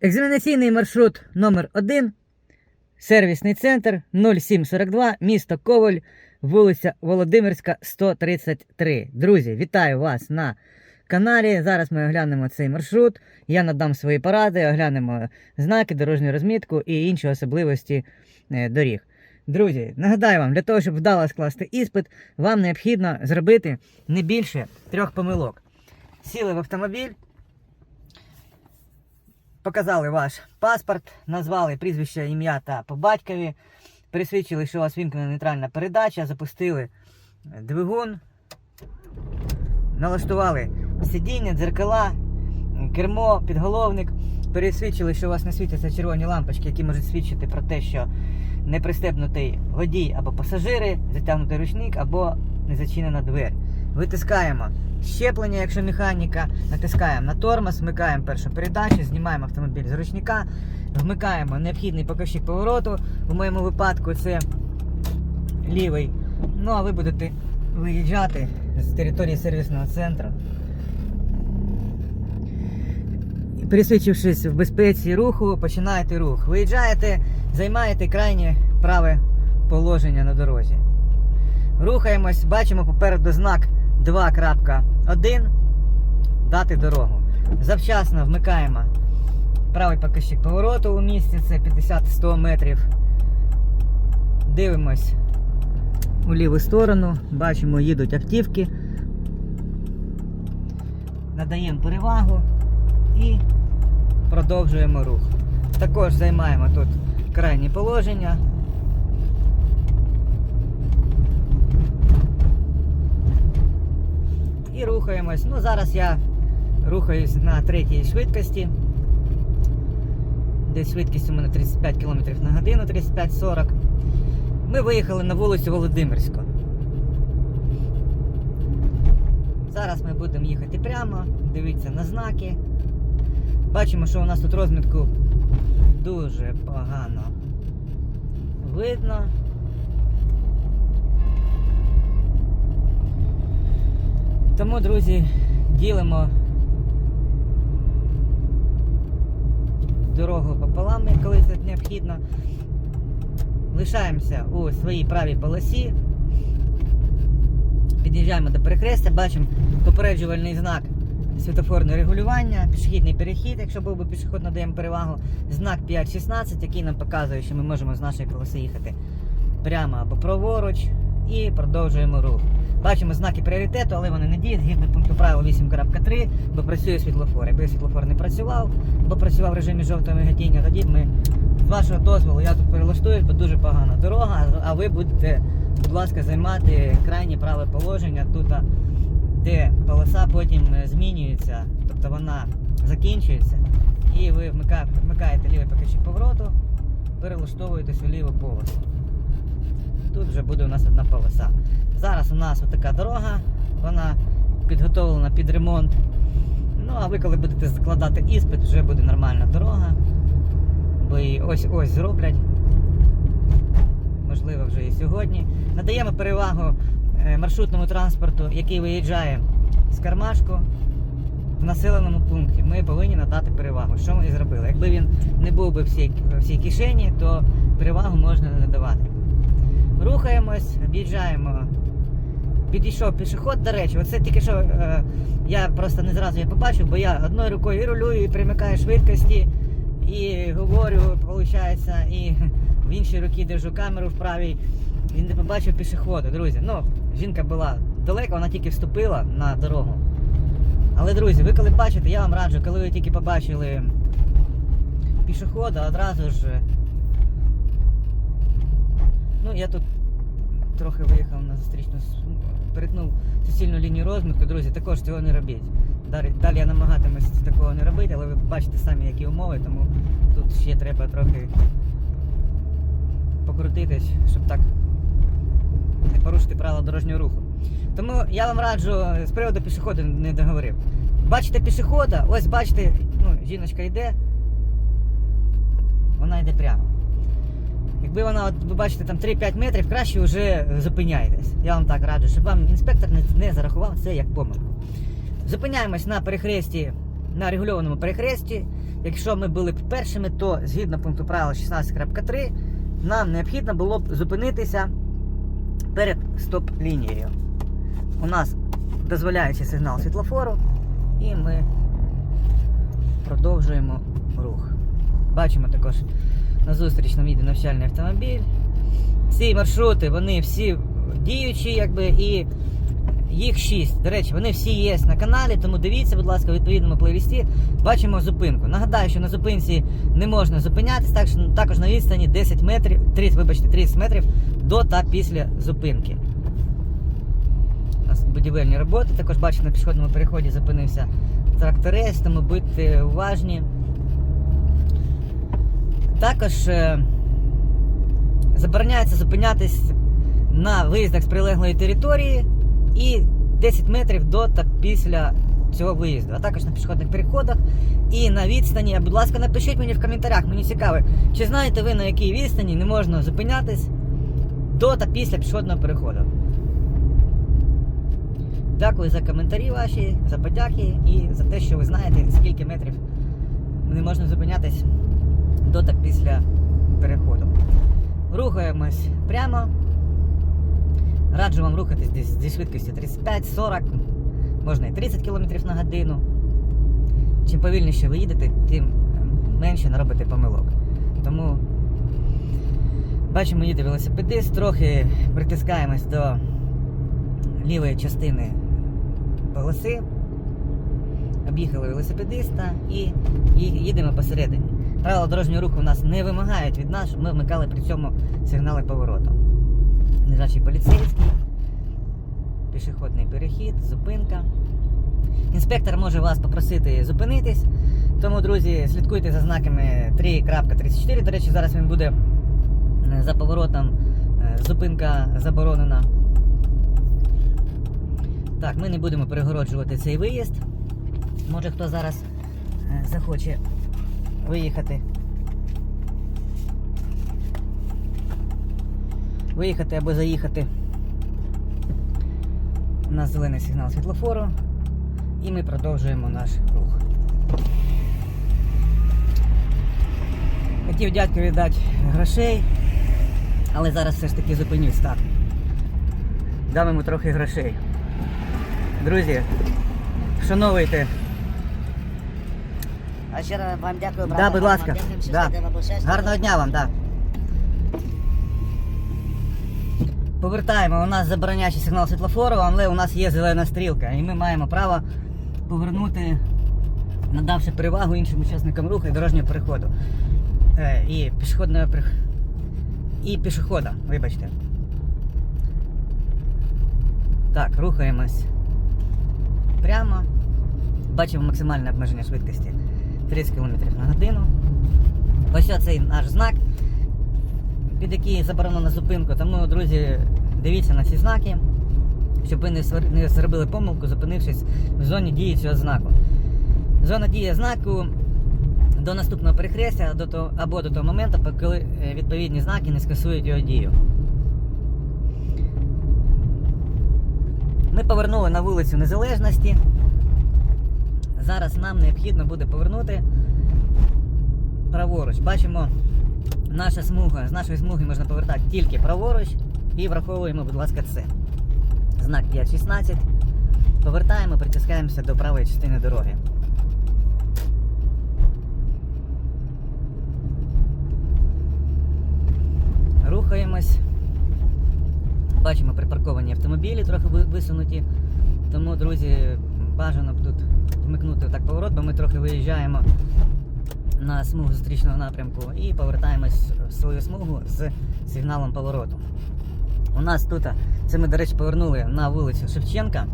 Екзаменаційний маршрут номер 1 сервісний центр 0742, місто Коваль, вулиця Володимирська, 133. Друзі, вітаю вас на каналі. Зараз ми оглянемо цей маршрут. Я надам свої поради, оглянемо знаки, дорожню розмітку і інші особливості е, доріг. Друзі, нагадаю вам, для того, щоб вдало скласти іспит, вам необхідно зробити не більше трьох помилок. Сіли в автомобіль, показали ваш паспорт, назвали прізвище, ім'я та по батькові, пересвідчили, що у вас вімкнена нейтральна передача, запустили двигун, налаштували сидіння, дзеркала, кермо, підголовник, пересвідчили, що у вас не світяться червоні лампочки, які можуть свідчити про те, що не пристебнутий водій або пасажири, затягнутий ручник або не зачинена двері. Витискаємо щеплення, якщо механіка, натискаємо на тормоз, вмикаємо першу передачу, знімаємо автомобіль з ручника, вмикаємо необхідний показчик повороту. У моєму випадку це лівий. Ну а ви будете виїжджати з території сервісного центру. Пересвідчившись в безпеці руху, починаєте рух. Виїжджаєте, займаєте крайнє праве положення на дорозі. Рухаємось, бачимо попереду знак 2.1. Дати дорогу. Завчасно вмикаємо правий показчик повороту у місці, це 50-100 метрів. Дивимось у ліву сторону, бачимо, їдуть автівки. Надаємо перевагу і продовжуємо рух. Також займаємо тут крайнє положення. І рухаємось. Ну, зараз я рухаюсь на третій швидкості. Десь швидкість у мене 35 км на годину, 35-40. Ми виїхали на вулицю Володимирську. Зараз ми будемо їхати прямо, дивіться на знаки. Бачимо, що у нас тут розмітку дуже погано видно. Тому, друзі, ділимо дорогу пополам, коли це необхідно. Лишаємося у своїй правій полосі. Під'їжджаємо до перехрестя, бачимо попереджувальний знак світофорне регулювання, пішохідний перехід, якщо був би пішохід, надаємо перевагу, знак 5.16, який нам показує, що ми можемо з нашої полоси їхати прямо або праворуч і продовжуємо рух. Бачимо знаки пріоритету, але вони не діють згідно пункту правил 8.3, бо працює світлофор. Якби світлофор не працював, бо працював в режимі жовтого миготіння, тоді ми з вашого дозволу я тут перелаштуюсь, бо дуже погана дорога, а ви будете, будь ласка, займати крайнє праве положення тут, де полоса потім е, змінюється, тобто вона закінчується, і ви вмикаєте лівий показчик повороту, перелаштовуєтесь у ліву полосу. Тут вже буде у нас одна полоса. Зараз у нас отака дорога, вона підготовлена під ремонт. Ну, а ви коли будете складати іспит, вже буде нормальна дорога. Бо її ось-ось зроблять. Можливо, вже і сьогодні. Надаємо перевагу е, маршрутному транспорту, який виїжджає з кармашку в населеному пункті. Ми повинні надати перевагу. Що ми і зробили? Якби він не був би в цій, в цій кишені, то перевагу можна не надавати. Рухаємось, об'їжджаємо. Підійшов пішоход, до речі, оце тільки що е, я просто не зразу її побачив, бо я одною рукою і рулюю, і примикаю швидкості, і говорю, виходить, і в іншій руці держу камеру в правій. Він не побачив пішохода, друзі. Ну, жінка була далеко, вона тільки вступила на дорогу. Але, друзі, ви коли бачите, я вам раджу, коли ви тільки побачили пішохода, одразу ж. е, Ну, я тут трохи виїхав на зустрічну перетнув суцільну лінію розмітку, друзі, також цього не робіть. Далі, далі я намагатимусь такого не робити, але ви бачите самі, які умови, тому тут ще треба трохи покрутитись, щоб так не порушити правила дорожнього руху. Тому я вам раджу з приводу пішоходу не договорив. Бачите пішохода, ось бачите, ну, жіночка йде, вона йде прямо. Якби вона, ви бачите, там 3-5 метрів, краще вже зупиняйтесь. Я вам так раджу, щоб вам інспектор не, не зарахував це як помилку. Зупиняємось на перехресті на регульованому перехресті. Якщо ми були б першими, то згідно пункту правила 16.3 нам необхідно було б зупинитися перед стоп-лінією. У нас дозволяється сигнал світлофору, і ми продовжуємо рух. Бачимо також на зустріч нам їде навчальний автомобіль. Ці маршрути, вони всі діючі, якби, і їх шість. До речі, вони всі є на каналі, тому дивіться, будь ласка, в відповідному плейлісті бачимо зупинку. Нагадаю, що на зупинці не можна зупинятись, так також на відстані 10 метрів, 30, вибачте, 30 метрів до та після зупинки. У нас будівельні роботи. Також бачимо на пішохідному переході зупинився тракторець, тому будьте уважні. Також е, забороняється зупинятись на виїздах з прилеглої території і 10 метрів до та після цього виїзду, а також на пішохідних переходах і на відстані. Будь ласка, напишіть мені в коментарях, мені цікаво, чи знаєте ви на якій відстані не можна зупинятись до та після пішохідного переходу. Дякую за коментарі ваші, за подяки і за те, що ви знаєте, скільки метрів не можна зупинятись до та після переходу. Рухаємось прямо. Раджу вам рухатись десь зі швидкістю 35-40, можна і 30 км на годину. Чим повільніше ви їдете, тим менше наробите помилок. Тому бачимо, їде велосипедист, трохи притискаємось до лівої частини полоси. Об'їхали велосипедиста і їдемо посередині. Правила дорожнього руху у нас не вимагають від нас, щоб ми вмикали при цьому сигнали повороту. Лежачий поліцейський, пішохідний перехід, зупинка. Інспектор може вас попросити зупинитись. Тому, друзі, слідкуйте за знаками 3.34. До речі, зараз він буде е, за поворотом. е, Зупинка заборонена. Так, ми не будемо перегороджувати цей виїзд. Може хто зараз е, захоче виїхати. Виїхати або заїхати на зелений сигнал світлофору. І ми продовжуємо наш рух. Хотів дядькові дати грошей, але зараз все ж таки зупинюсь так. Дам йому трохи грошей. Друзі, вшановуйте. А ще раз вам дякую, брат. Да, будь ласка. Дякую, що Да. бушечку. Гарного дня вам. Да. Повертаємо. У нас забороняючий сигнал світлофору, але у нас є зелена стрілка. І ми маємо право повернути, надавши перевагу іншим учасникам руху і дорожнього переходу. Е, і пішохідного перех- І пішохода, вибачте. Так, рухаємось прямо. Бачимо максимальне обмеження швидкості 30 км на годину. Ось цей наш знак, під який заборонено зупинку. Тому, друзі, дивіться на ці знаки, щоб ви не зробили помилку, зупинившись в зоні дії цього знаку. Зона дії знаку до наступного перехрестя до того, або до того моменту, коли е, відповідні знаки не скасують його дію. Ми повернули на вулицю Незалежності. Зараз нам необхідно буде повернути праворуч. Бачимо, наша смуга, з нашої смуги можна повертати тільки праворуч і враховуємо, будь ласка, це. Знак 5.16. Повертаємо, притискаємося до правої частини дороги. Рухаємось. Бачимо припарковані автомобілі, трохи висунуті. Тому, друзі, бажано б тут вмикнути так поворот, бо ми трохи виїжджаємо на смугу зустрічного напрямку і повертаємось в свою смугу з сигналом повороту. У нас тут, це ми, до речі, повернули на вулицю Шевченка,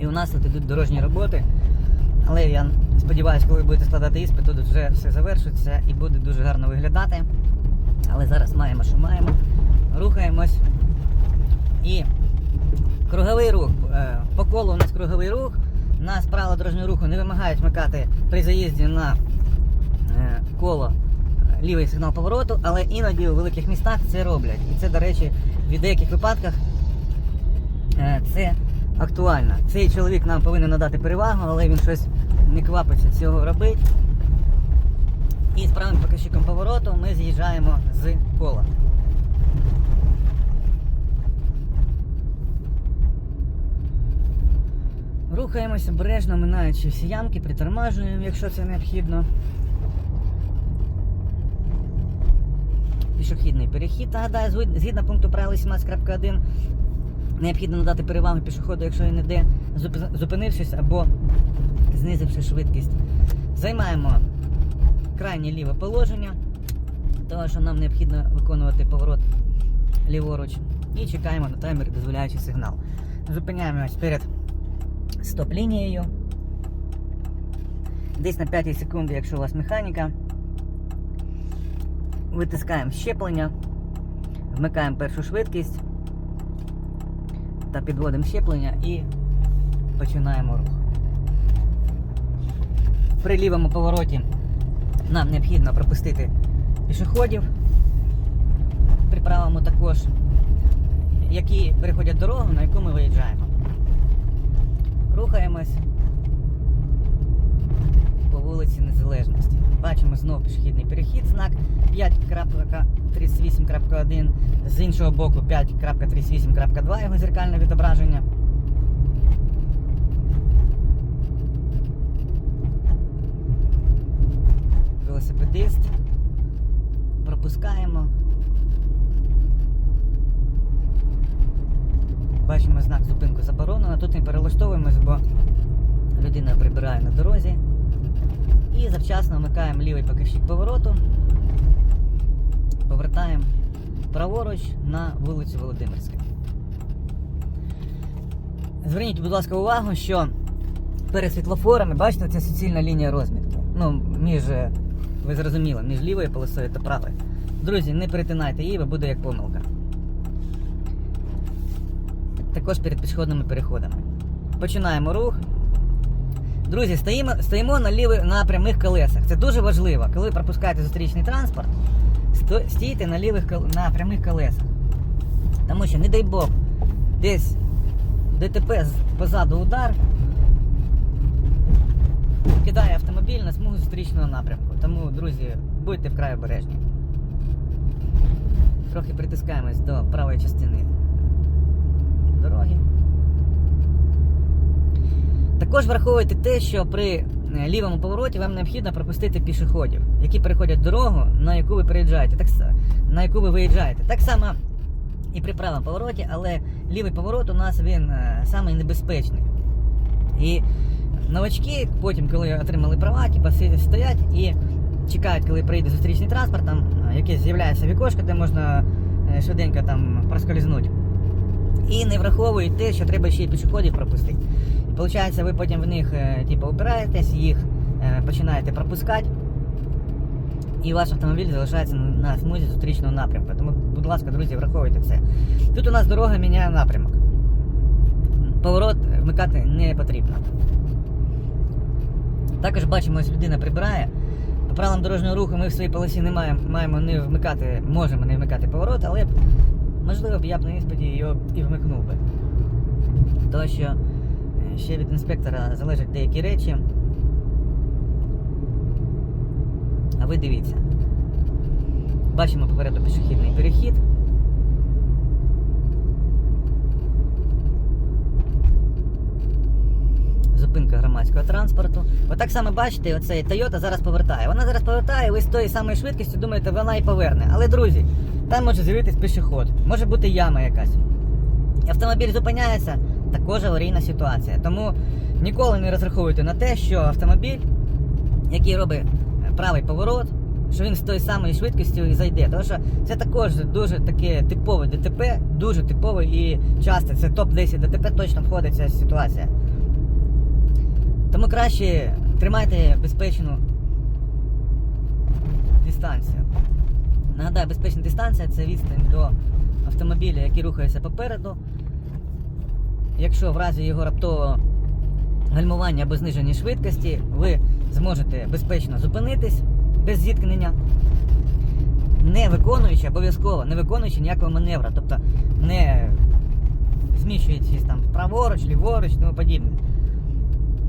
і у нас тут ідуть дорожні роботи. Але я сподіваюся, коли будете складати іспит, тут вже все завершиться і буде дуже гарно виглядати. Але зараз маємо, що маємо. Рухаємось. І круговий рух. Е, По колу у нас круговий рух. Нас правила дорожнього руху не вимагають вмикати при заїзді на е, коло е, лівий сигнал повороту, але іноді у великих містах це роблять. І це, до речі, в деяких випадках е, це актуально. Цей чоловік нам повинен надати перевагу, але він щось не квапиться цього робити. І з правим показчиком повороту ми з'їжджаємо з кола. Рухаємося обережно, минаючи всі ямки, притормажуємо, якщо це необхідно. Пішохідний перехід. Нагадаю, згідно пункту правил 18.1 необхідно надати перевагу пішоходу, якщо він іде, зупи- зупинившись або знизивши швидкість. Займаємо крайнє ліве положення, тому що нам необхідно виконувати поворот ліворуч. І чекаємо на таймер, дозволяючи сигнал. Зупиняємось перед стоп-лінією. Десь на 5 секунди, якщо у вас механіка. Витискаємо щеплення, вмикаємо першу швидкість та підводимо щеплення і починаємо рух. При лівому повороті нам необхідно пропустити пішоходів, при правому також, які переходять дорогу, на яку ми виїжджаємо. Рухаємось по вулиці Незалежності. Бачимо знову пішохідний перехід, знак 5.38.1, з іншого боку 5.38.2 його зеркальне відображення. Велосипедист. Пропускаємо. Бачимо знак зупинку заборонено. Тут не перелаштовуємось, бо людина прибирає на дорозі. І завчасно вмикаємо лівий показчик повороту. Повертаємо праворуч на вулицю Володимирська. Зверніть, будь ласка, увагу, що перед світлофорами, бачите, це суцільна лінія розмітки. Ну, між, ви зрозуміли, між лівою полосою та правою. Друзі, не перетинайте її, бо буде як помилка. Також перед пішохідними переходами. Починаємо рух. Друзі, стоїмо, стоїмо на, лівих, на прямих колесах. Це дуже важливо. Коли пропускаєте зустрічний транспорт, сто- стійте на, лівих, на прямих колесах. Тому що, не дай Бог, десь ДТП позаду удар кидає автомобіль на смугу зустрічного напрямку. Тому, друзі, будьте вкрай обережні. Трохи притискаємось до правої частини дороги. Також враховуйте те, що при е, лівому повороті вам необхідно пропустити пішоходів, які переходять дорогу, на яку ви переїжджаєте, так, на яку ви виїжджаєте. Так само і при правому повороті, але лівий поворот у нас він е, самий небезпечний. І новачки, потім, коли отримали права, типу, стоять і чекають, коли прийде зустрічний транспорт, там е, якесь з'являється вікошко, де можна швиденько там проскользнути. І не враховують те, що треба ще й пішоходів пропустити. Виходить, ви потім в них е, типу, опираєтесь, їх е, починаєте пропускати, і ваш автомобіль залишається на- смузі зустрічного напрямку. Тому, будь ласка, друзі, враховуйте це. Тут у нас дорога міняє напрямок. Поворот вмикати не потрібно. Також бачимо, ось людина прибирає. По правилам дорожнього руху ми в своїй полосі не маємо, маємо не вмикати, можемо не вмикати поворот, але можливо б я б на іспиті його і вмикнув би. Тому що е, ще від інспектора залежать деякі речі. А ви дивіться. Бачимо попереду пішохідний перехід. Зупинка громадського транспорту. Отак само бачите, оцей Toyota зараз повертає. Вона зараз повертає, ви з тої самої швидкістю думаєте, вона і поверне. Але, друзі, там може з'явитись пішоход, може бути яма якась. Автомобіль зупиняється, також аварійна ситуація. Тому ніколи не розраховуйте на те, що автомобіль, який робить е, правий поворот, що він з тої самої швидкістю і зайде. Тому що це також дуже таке типове ДТП, дуже типове і часто. Це топ-10 ДТП точно входить ця ситуація. Тому краще тримайте безпечну дистанцію. Нагадаю, безпечна дистанція це відстань до автомобіля, який рухається попереду. Якщо в разі його раптового гальмування або зниження швидкості, ви зможете безпечно зупинитись без зіткнення, не виконуючи обов'язково, не виконуючи ніякого маневра, тобто не зміщуєтесь там праворуч, ліворуч тому подібне.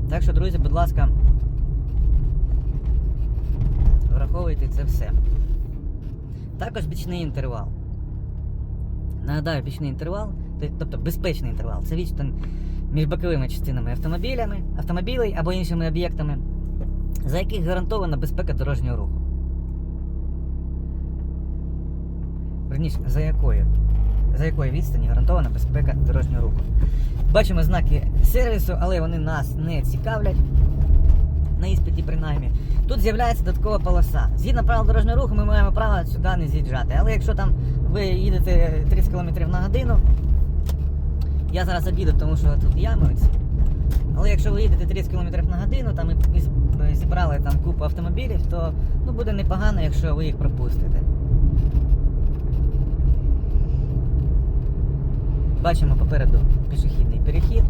Так що, друзі, будь ласка, враховуйте це все. Також бічний інтервал. Нагадаю, бічний інтервал, тобто безпечний інтервал, це відстань між боковими частинами автомобілями, автомобілей або іншими об'єктами, за яких гарантована безпека дорожнього руху. Верніше, за якою? За якої відстані гарантована безпека дорожнього руху. Бачимо знаки сервісу, але вони нас не цікавлять. На іспиті принаймні. Тут з'являється додаткова полоса. Згідно правил дорожнього руху, ми маємо право сюди не з'їжджати. Але якщо там ви їдете 30 км на годину, я зараз обіду, тому що тут ями оці. Але якщо ви їдете 30 км на годину там і зібрали там купу автомобілів, то ну, буде непогано, якщо ви їх пропустите. Бачимо попереду пішохідний перехід.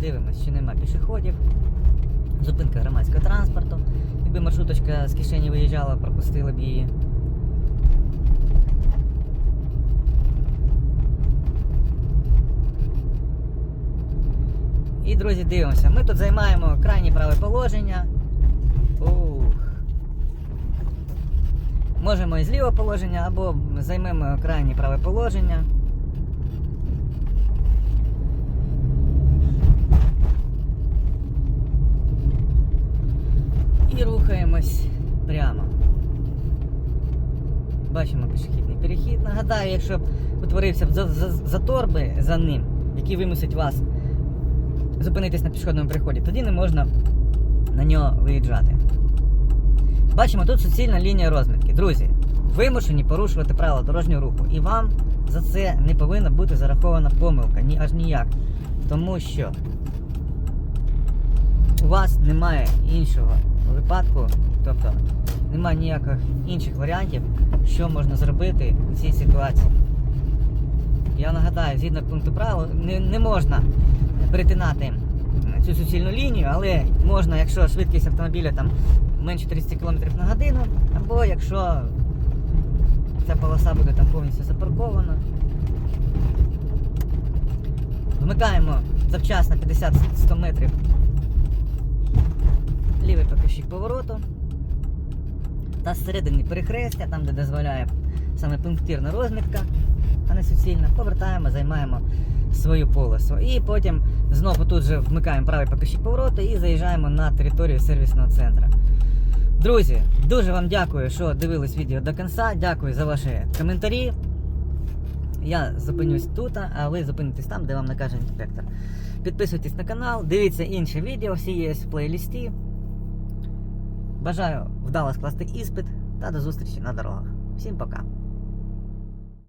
Дивимось, чи нема пішоходів. Зупинка громадського транспорту. Якби маршруточка з кишені виїжджала, пропустили б її. І, друзі, дивимося. Ми тут займаємо крайнє праве положення. Ух. Можемо і зліве положення, або займемо крайнє праве положення. І рухаємось прямо. Бачимо пішохідний перехід. Нагадаю, якщо б утворився затор би за ним, який вимусить вас зупинитись на пішохідному переході, тоді не можна на нього виїжджати. Бачимо тут суцільна лінія розмітки. Друзі, вимушені порушувати правила дорожнього руху. І вам за це не повинна бути зарахована помилка, ні аж ніяк. Тому що у вас немає іншого випадку, тобто немає ніяких інших варіантів, що можна зробити у цій ситуації. Я нагадаю, згідно пункту правил, не, не можна перетинати цю суцільну лінію, але можна, якщо швидкість автомобіля там менше 30 км на годину, або якщо ця полоса буде там повністю запаркована. Вмикаємо завчасно 50-100 метрів лівий покажчик повороту та зсередині перехрестя, там де дозволяє саме пунктирна розмітка, а не суцільна, повертаємо, займаємо свою полосу. І потім знову тут же вмикаємо правий покажчик повороту і заїжджаємо на територію сервісного центру. Друзі, дуже вам дякую, що дивились відео до кінця. Дякую за ваші коментарі. Я зупинюсь тут, а ви зупинитесь там, де вам накаже інспектор. Підписуйтесь на канал, дивіться інші відео, всі є в плейлісті. Бажаю вдало скласти іспит та до зустрічі на дорогах. Всім пока!